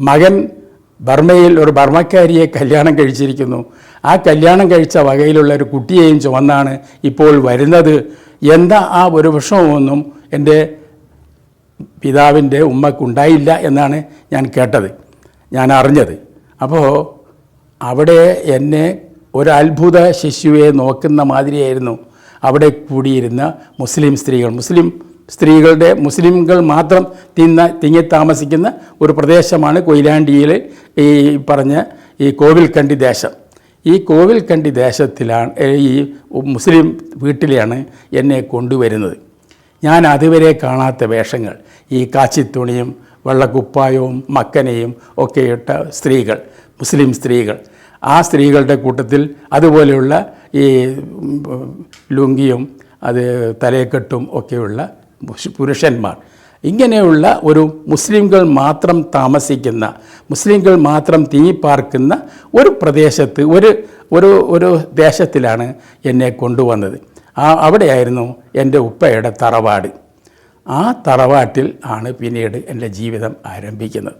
മകൻ ബർമ്മയിൽ ഒരു ബർമ്മക്കാരിയെ കല്യാണം കഴിച്ചിരിക്കുന്നു. ആ കല്യാണം കഴിച്ച വകയിലുള്ള ഒരു കുട്ടിയെയും ചുമന്നാണ് ഇപ്പോൾ വരുന്നത്. എന്താ ആ ഒരു വിഷമമൊന്നും എന്റെ പിതാവിന്റെ ഉമ്മക്കുണ്ടായില്ല എന്നാണ് ഞാൻ കേട്ടത് ഞാൻ അറിഞ്ഞത്. അപ്പോൾ അവിടെ എന്നെ ഒരു അത്ഭുത ശിശുവെ നോക്കുന്ന മാതിരിയായിരുന്നു. അവിടെ കൂടിയിരുന്ന മുസ്ലിം സ്ത്രീകൾ മുസ്ലിം സ്ത്രീകളുടെ മുസ്ലിംകൾ മാത്രം തിന്ന തിങ്ങി താമസിക്കുന്ന ഒരു പ്രദേശമാണ് കൊയിലാണ്ടിയിൽ ഈ പറഞ്ഞ ഈ കോവിൽക്കണ്ടി ദേശം. ഈ കോവിൽക്കണ്ടി ദേശത്തിലാണ് ഈ മുസ്ലിം വീട്ടിലാണ് എന്നെ കൊണ്ടുവരുന്നത്. ഞാൻ അതുവരെ കാണാത്ത വേഷങ്ങൾ ഈ കാച്ചിത്തുണിയും വെള്ളക്കുപ്പായവും മക്കനയും ഒക്കെ ഇട്ട സ്ത്രീകൾ മുസ്ലിം സ്ത്രീകൾ. ആ സ്ത്രീകളുടെ കൂട്ടത്തിൽ അതുപോലെയുള്ള ഈ ലുങ്കിയും അത് തലയക്കെട്ടും ഒക്കെയുള്ള പുരുഷന്മാർ. ഇങ്ങനെയുള്ള ഒരു മുസ്ലിംകൾ മാത്രം താമസിക്കുന്ന മുസ്ലിംകൾ മാത്രം തിങ്ങിപ്പാർക്കുന്ന ഒരു പ്രദേശത്ത് ഒരു ഒരു ഒരു ദേശത്തിലാണ് എന്നെ കൊണ്ടുവന്നത്. ആ അവിടെയായിരുന്നു എന്റെ ഉപ്പയുടെ തറവാട്. ആ തറവാട്ടിൽ ആണ് പിന്നീട് എന്റെ ജീവിതം ആരംഭിക്കുന്നത്.